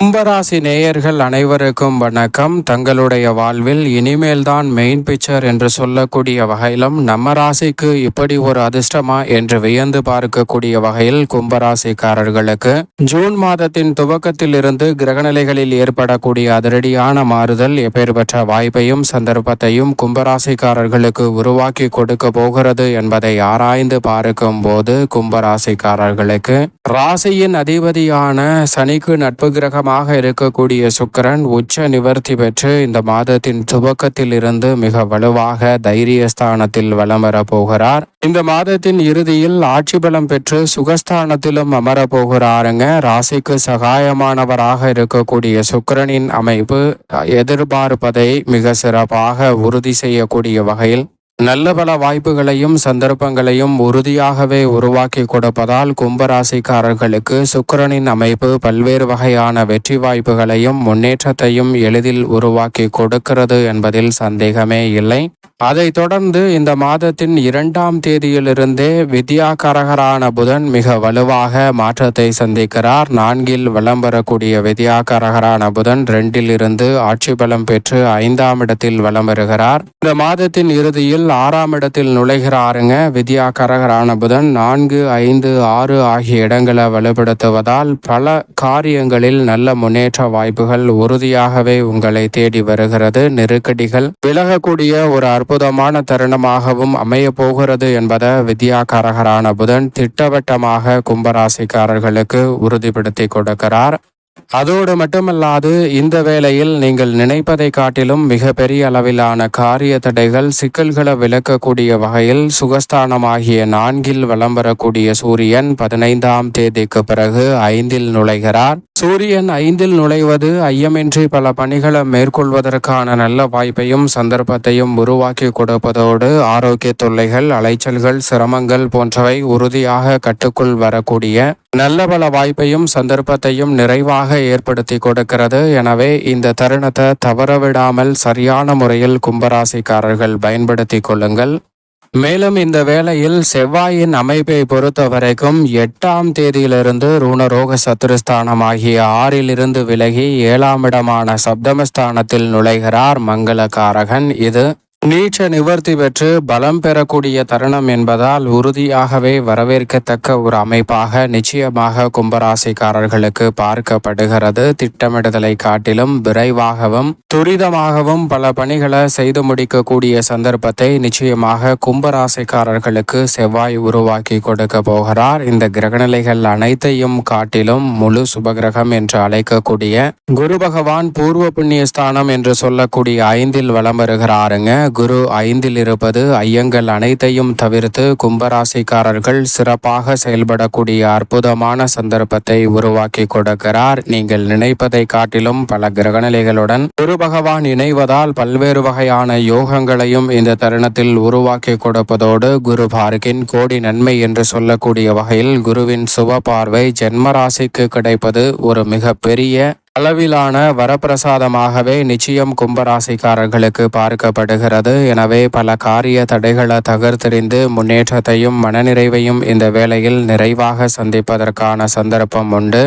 கும்பராசி நேயர்கள் அனைவருக்கும் வணக்கம். தங்களுடைய வாழ்வில் இனிமேல்தான் மெயின் பிக்சர் என்று சொல்லக்கூடிய வகையிலும் நம்ம ராசிக்கு இப்படி ஒரு அதிர்ஷ்டமா என்று வியந்து பார்க்கக்கூடிய வகையில் கும்பராசிக்காரர்களுக்கு ஜூன் மாதத்தின் துவக்கத்தில் இருந்து கிரகநிலைகளில் ஏற்படக்கூடிய அதிரடியான மாறுதல் எப்பேற்பட்ட வாய்ப்பையும் சந்தர்ப்பத்தையும் கும்பராசிக்காரர்களுக்கு உருவாக்கி கொடுக்க போகிறது என்பதை ஆராய்ந்து பார்க்கும் போது கும்பராசிக்காரர்களுக்கு ராசியின் அதிபதியான சனிக்கு நட்பு கிரகம் கிரகமாக இருக்கக்கூடிய சுக்கரன் உச்ச நிவர்த்தி பெற்று இந்த மாதத்தின் துவக்கத்தில் இருந்து மிக வலுவாக தைரியஸ்தானத்தில் வலம் போகிறார் இந்த மாதத்தின் இறுதியில் ஆட்சி பலம் பெற்று சுகஸ்தானத்திலும் அமர போகிறாருங்க. ராசிக்கு சகாயமானவராக இருக்கக்கூடிய சுக்கரனின் அமைப்பு எதிர்பார்ப்பதை மிக சிறப்பாக உறுதி செய்யக்கூடிய வகையில் நல்ல பல வாய்ப்புகளையும் சந்தர்ப்பங்களையும் உறுதியாகவே உருவாக்கி கொடுப்பதால் கும்பராசிக்காரர்களுக்கு சுக்கரனின் அமைப்பு பல்வேறு வகையான வெற்றி வாய்ப்புகளையும் முன்னேற்றத்தையும் எளிதில் உருவாக்கி கொடுக்கிறது என்பதில் சந்தேகமே இல்லை. அதைத் தொடர்ந்து இந்த மாதத்தின் இரண்டாம் தேதியிலிருந்தே வித்யாகரகரான புதன் மிக வலுவாக மாற்றத்தை சந்திக்கிறார். நான்கில் வலம் வரக்கூடிய வித்யாகரகரான புதன் ரெண்டில் இருந்து ஆட்சி பலம் பெற்று ஐந்தாம் இடத்தில் வலம் வருகிறார். இந்த மாதத்தின் இறுதியில் ஆறாம் இடத்தில் நுழைகிறாருங்க. வித்யாகரகரான புதன் நான்கு ஐந்து ஆறு ஆகிய இடங்களை வலுப்படுத்துவதால் பல காரியங்களில் நல்ல முன்னேற்ற வாய்ப்புகள் உறுதியாகவே உங்களை தேடி வருகிறது. நெருக்கடிகள் விலகக்கூடிய ஒரு அற்புதமான தருணமாகவும் அமைய போகிறது என்பதை வித்யாகாரகரான புதன் திட்டவட்டமாக கும்பராசிக்காரர்களுக்கு உறுதிப்படுத்தி கொடுக்கிறார். அதோடு மட்டுமல்லாது இந்த வேளையில் நீங்கள் நினைப்பதை காட்டிலும் மிக பெரிய அளவிலான காரிய தடைகள் சிக்கல்களை விளக்கக்கூடிய வகையில் சுகஸ்தானமாகிய நான்கில் வலம் வரக்கூடிய சூரியன் பதினைந்தாம் தேதிக்கு பிறகு ஐந்தில் நுழைகிறார். சூரியன் ஐந்தில் நுழைவது ஐயமின்றி பல பணிகளை மேற்கொள்வதற்கான நல்ல வாய்ப்பையும் சந்தர்ப்பத்தையும் உருவாக்கி கொடுப்பதோடு ஆரோக்கிய தொல்லைகள் அலைச்சல்கள் சிரமங்கள் போன்றவை உறுதியாக கட்டுக்குள் வரக்கூடிய நல்ல பல வாய்ப்பையும் சந்தர்ப்பத்தையும் நிறைவாக ஏற்படுத்தி கொடுக்கிறது. எனவே இந்த தருணத்தை தவறவிடாமல் சரியான முறையில் கும்பராசிக்காரர்கள் பயன்படுத்தி கொள்ளுங்கள். மேலும் இந்த வேளையில் செவ்வாயின் அமைப்பை பொறுத்த வரைக்கும் எட்டாம் தேதியிலிருந்து ரூணரோக சத்துருஸ்தானம் ஆகிய ஆறிலிருந்து விலகி ஏழாம் இடமான சப்தமஸ்தானத்தில் நுழைகிறார் மங்களகாரகன். இது நீச்ச நிவர்த்தி பெற்று பலம் பெறக்கூடிய தருணம் என்பதால் உறுதியாகவே வரவேற்கத்தக்க ஒரு அமைப்பாக நிச்சயமாக கும்பராசிக்காரர்களுக்கு பார்க்கப்படுகிறது. திட்டமிடுதலை காட்டிலும் விரைவாகவும் துரிதமாகவும் பல பணிகளை செய்து முடிக்கக்கூடிய சந்தர்ப்பத்தை நிச்சயமாக கும்பராசிக்காரர்களுக்கு செவ்வாய் உருவாக்கி கொடுக்க போகிறார். இந்த கிரகநிலைகள் அனைத்தையும் காட்டிலும் முழு சுபகிரகம் என்று அழைக்கக்கூடிய குரு பகவான் பூர்வ புண்ணியஸ்தானம் என்று சொல்லக்கூடிய ஐந்தில் வலம் வருகிறாருங்க. குரு ஐந்தில் இருப்பது ஐயங்கள் அனைத்தையும் தவிர்த்து கும்பராசிக்காரர்கள் சிறப்பாக செயல்படக்கூடிய அற்புதமான சந்தர்ப்பத்தை உருவாக்கி கொடுக்கிறார். நீங்கள் நினைப்பதை காட்டிலும் பல கிரகநிலைகளுடன் குரு பகவான் இணைவதால் பல்வேறு வகையான யோகங்களையும் இந்த தருணத்தில் உருவாக்கி கொடுப்பதோடு குரு பார்க்கின் கோடி நன்மை என்று சொல்லக்கூடிய வகையில் குருவின் சுப பார்வை ஜென்மராசிக்கு கிடைப்பது ஒரு மிக பெரிய அளவிலான வரப்பிரசாதமாகவே நிச்சயம் கும்பராசிக்காரர்களுக்கு பார்க்கப்படுகிறது. எனவே பல காரிய தடைகளை தகர்த்தெறிந்து முன்னேற்றத்தையும் மனநிறைவையும் இந்த வேளையில் நிறைவாக சந்திப்பதற்கான சந்தர்ப்பம் உண்டு.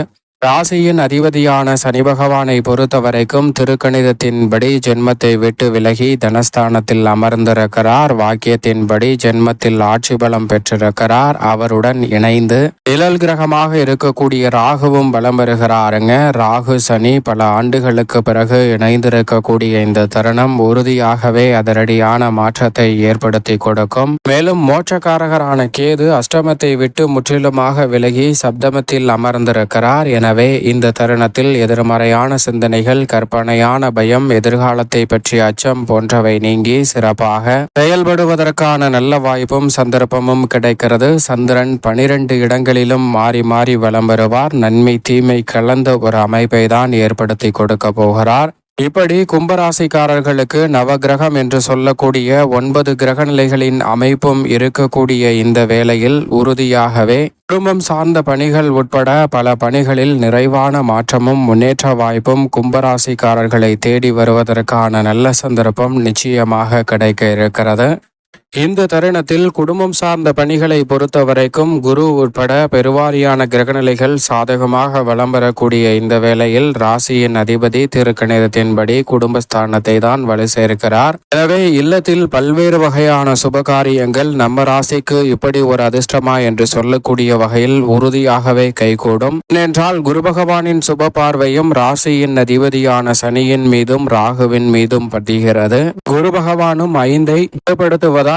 ராசியின் அதிபதியான சனி பகவானை பொறுத்த வரைக்கும் திருக்கணிதத்தின்படி ஜென்மத்தை விட்டு விலகி தனஸ்தானத்தில் அமர்ந்திருக்கிறார். வாக்கியத்தின்படி ஜென்மத்தில் ஆட்சி பலம் பெற்றிருக்கிறார். அவருடன் இணைந்து நிழல் கிரகமாக இருக்கக்கூடிய ராகுவும் பலம் பெறுகிறாருங்க. ராகு சனி பல ஆண்டுகளுக்கு பிறகு இணைந்திருக்கக்கூடிய இந்த தருணம் உறுதியாகவே அதிரடியான மாற்றத்தை ஏற்படுத்தி கொடுக்கும். மேலும் மோட்சக்காரகரான கேது அஷ்டமத்தை விட்டு முற்றிலுமாக விலகி சப்தமத்தில் அமர்ந்திருக்கிறார் என எனவே இந்த தருணத்தில் எதிர்மறையான சிந்தனைகள் கற்பனையான பயம் எதிர்காலத்தை பற்றிய அச்சம் போன்றவை நீங்கி சிறப்பாக செயல்படுவதற்கான நல்ல வாய்ப்பும் சந்தர்ப்பமும் கிடைக்கிறது. சந்திரன் பனிரெண்டு இடங்களிலும் மாறி மாறி வலம் வருவார். நன்மை தீமை கலந்த ஒரு அமைப்பை தான் ஏற்படுத்தி கொடுக்க போகிறார். இப்படி கும்பராசிக்காரர்களுக்கு நவகிரகம் என்று சொல்லக்கூடிய ஒன்பது கிரக நிலைகளின் அமைப்பும் இருக்கக்கூடிய இந்த வேளையில் உறுதியாகவே குடும்பம் சார்ந்த பணிகள் உட்பட பல பணிகளில் நிறைவான மாற்றமும் முன்னேற்ற வாய்ப்பும் கும்பராசிக்காரர்களை தேடி வருவதற்கான நல்ல சந்தர்ப்பம் நிச்சயமாக கிடைக்க இருக்கிறது. இந்த தருணத்தில் குடும்பம் சார்ந்த பணிகளை பொறுத்தவரைக்கும் குரு உட்பட பெருவாரியான கிரகநிலைகள் சாதகமாக வலம் வரக்கூடிய இந்த வேளையில் ராசியின் அதிபதி திருக்கணிதத்தின்படி குடும்பஸ்தானத்தை தான் வலு சேர்க்கிறார். எனவே இல்லத்தில் பல்வேறு வகையான சுபகாரியங்கள் நம்ம ராசிக்கு இப்படி ஒரு அதிர்ஷ்டமா என்று சொல்லக்கூடிய வகையில் உறுதியாகவே கைகூடும். ஏனென்றால் குரு பகவானின் சுப பார்வையும் ராசியின் அதிபதியான சனியின் மீதும் ராகுவின் மீதும் பட்டுகிறது குரு பகவானும் ஐந்தை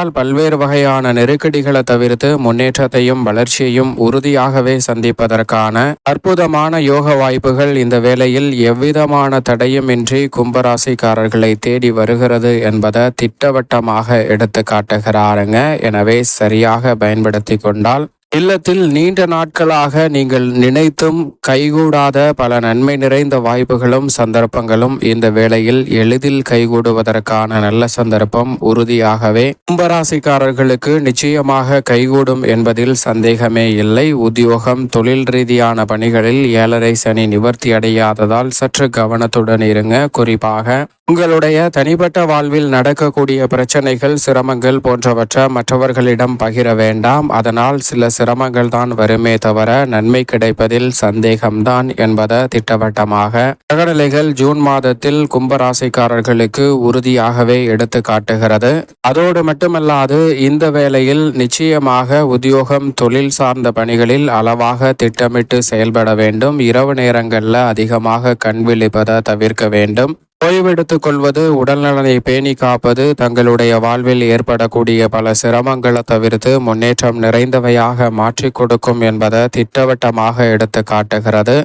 ஈடுபடுத்துவதால் பல்வேறு வகையான நெருக்கடிகளை தவிர்த்து முன்னேற்றத்தையும் வளர்ச்சியையும் உறுதியாகவே சந்திப்பதற்கான அற்புதமான யோக வாய்ப்புகள் இந்த வேளையில் எவ்விதமான தடையுமின்றி கும்பராசிக்காரர்களை தேடி வருகிறது என்பதை திட்டவட்டமாக எடுத்து காட்டுகிறாருங்க எனவே சரியாக பயன்படுத்தி கொண்டால் இல்லத்தில் நீண்ட நாட்களாக நீங்கள் நினைத்தும் கைகூடாத பல நன்மை நிறைந்த வாய்ப்புகளும் சந்தர்ப்பங்களும் இந்த வேளையில் எளிதில் கைகூடுவதற்கான நல்ல சந்தர்ப்பம் உறுதியாகவே. கும்பராசிக்காரர்களுக்கு நிச்சயமாக கைகூடும் என்பதில் சந்தேகமே இல்லை. உத்தியோகம் தொழில் ரீதியான பணிகளில் ஏழரை சனி நிவர்த்தி அடையாததால் சற்று கவனத்துடன் இருங்க. குறிப்பாக உங்களுடைய தனிப்பட்ட வாழ்வில் நடக்கக்கூடிய பிரச்சனைகள் சிரமங்கள் போன்றவற்றை மற்றவர்களிடம் பகிர வேண்டாம். அதனால் சில சிரமங்கள் தான் வருமே தவிர நன்மை கிடைப்பதில் சந்தேகம்தான் என்பதை திட்டவட்டமாக. கிரகநிலைகள் ஜூன் மாதத்தில் கும்பராசிக்காரர்களுக்கு உறுதியாகவே எடுத்து காட்டுகிறது. அதோடு மட்டுமல்லாது இந்த வேளையில் நிச்சயமாக உத்தியோகம் தொழில் சார்ந்த பணிகளில் அளவாக திட்டமிட்டு செயல்பட வேண்டும். இரவு நேரங்களில் அதிகமாக கண் விழிப்பதை தவிர்க்க வேண்டும். ஓய்வெடுத்துக் கொள்வது உடல்நலனை பேணி காப்பது தங்களுடைய வாழ்வில் ஏற்படக்கூடிய பல சிரமங்களை தவிர்த்து முன்னேற்றம் நிறைந்தவையாக மாற்றிக் கொடுக்கும் என்பதை திட்டவட்டமாக எடுத்து காட்டுகிறது.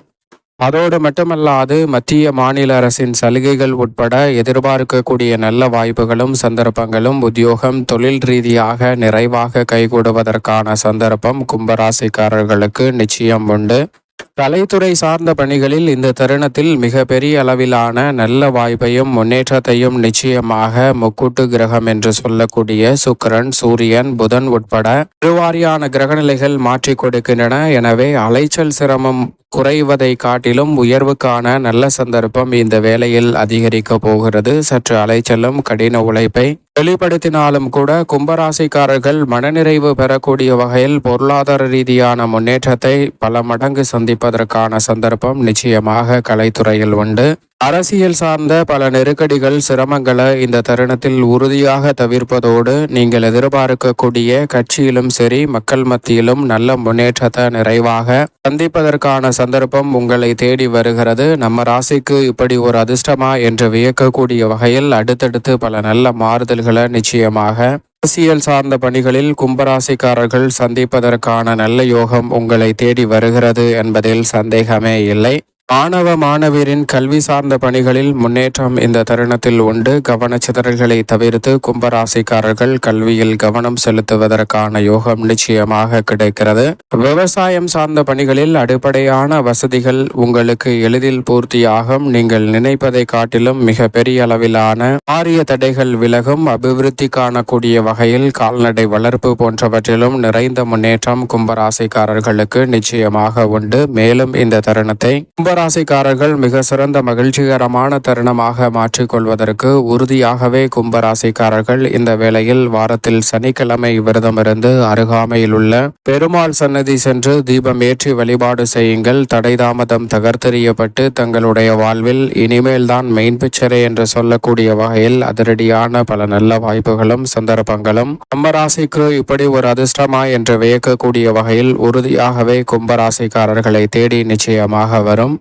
அதோடு மட்டுமல்லாது மத்திய மாநில அரசின் சலுகைகள் உட்பட எதிர்பார்க்கக்கூடிய நல்ல வாய்ப்புகளும் சந்தர்ப்பங்களும் உத்தியோகம் தொழில் ரீதியாக நிறைவாக கைகூடுவதற்கான சந்தர்ப்பம் கும்பராசிக்காரர்களுக்கு நிச்சயம் உண்டு. கலைத்துறை சார்ந்த பணிகளில் இந்த தருணத்தில் மிக பெரிய அளவிலான நல்ல வாய்ப்பையும் முன்னேற்றத்தையும் நிச்சயமாக முக்கூட்டு கிரகம் என்று சொல்லக்கூடிய சுக்கரன் சூரியன் புதன் உட்பட திருவாரியான கிரகநிலைகள் மாற்றிக் கொடுக்கின்றன. எனவே அலைச்சல் சிரமம் குறைவதை காட்டிலும் உயர்வுக்கான நல்ல சந்தர்ப்பம் இந்த வேலையில் அதிகரிக்க போகிறது. சற்று அலைச்சலும் கடின உழைப்பை வெளிப்படுத்தினாலும் கூட கும்பராசிக்காரர்கள் மனநிறைவு பெறக்கூடிய வகையில் பொருளாதார ரீதியான முன்னேற்றத்தை பல மடங்கு சந்திப்பதற்கான சந்தர்ப்பம் நிச்சயமாக கலைத்துறையில் உண்டு. அரசியல் சார்ந்த பல நெருக்கடிகள் சிரமங்களை இந்த தருணத்தில் உறுதியாக தவிர்ப்பதோடு நீங்கள் எதிர்பார்க்கக்கூடிய கட்சியிலும் சரி மக்கள் மத்தியிலும் நல்ல முன்னேற்றத்தை நிறைவாக சந்திப்பதற்கான சந்தர்ப்பம் உங்களை தேடி வருகிறது. நம்ம ராசிக்கு இப்படி ஒரு அதிர்ஷ்டமா என்று வியக்கக்கூடிய வகையில் அடுத்தடுத்து பல நல்ல மாறுதல்களை நிச்சயமாக அரசியல் சார்ந்த பணிகளில் கும்பராசிக்காரர்கள் சந்திப்பதற்கான நல்ல யோகம் உங்களை தேடி வருகிறது என்பதில் சந்தேகமே இல்லை. மாணவ மாணவியரின் கல்வி சார்ந்த பணிகளில் முன்னேற்றம் இந்த தருணத்தில் உண்டு. கவனச்சிதறல்களை தவிர்த்து கும்பராசிக்காரர்கள் கல்வியில் கவனம் செலுத்துவதற்கான யோகம் நிச்சயமாக கிடைக்கிறது. விவசாயம் சார்ந்த பணிகளில் அடிப்படையான வசதிகள் உங்களுக்கு எளிதில் பூர்த்தியாகும். நீங்கள் நினைப்பதை காட்டிலும் மிக பெரிய அளவிலான ஆரிய தடைகள் விலகும். அபிவிருத்தி காணக்கூடிய வகையில் கால்நடை வளர்ப்பு போன்றவற்றிலும் நிறைந்த முன்னேற்றம் கும்பராசிக்காரர்களுக்கு நிச்சயமாக உண்டு. மேலும் இந்த தருணத்தை கும்ப கும்பராசிக்காரர்கள் மிக சிறந்த மகிழ்ச்சிகரமான தருணமாக மாற்றிக்கொள்வதற்கு உறுதியாகவே கும்பராசிக்காரர்கள் இந்த வேளையில் வாரத்தில் சனிக்கிழமை விரதமிருந்து அருகாமையில் உள்ள பெருமாள் சன்னதி சென்று தீபம் ஏற்றி வழிபாடு செய்யுங்கள். தடை தாமதம் தகர்த்தெறியப்பட்டு தங்களுடைய வாழ்வில் இனிமேல்தான் மெயின் பிக்சரே என்று சொல்லக்கூடிய வகையில் அதிரடியான பல நல்ல வாய்ப்புகளும் சந்தர்ப்பங்களும் கும்பராசிக்கு இப்படி ஒரு அதிர்ஷ்டமா என்று வியக்கக்கூடிய வகையில் உறுதியாகவே கும்பராசிக்காரர்களை தேடி நிச்சயமாக வரும்.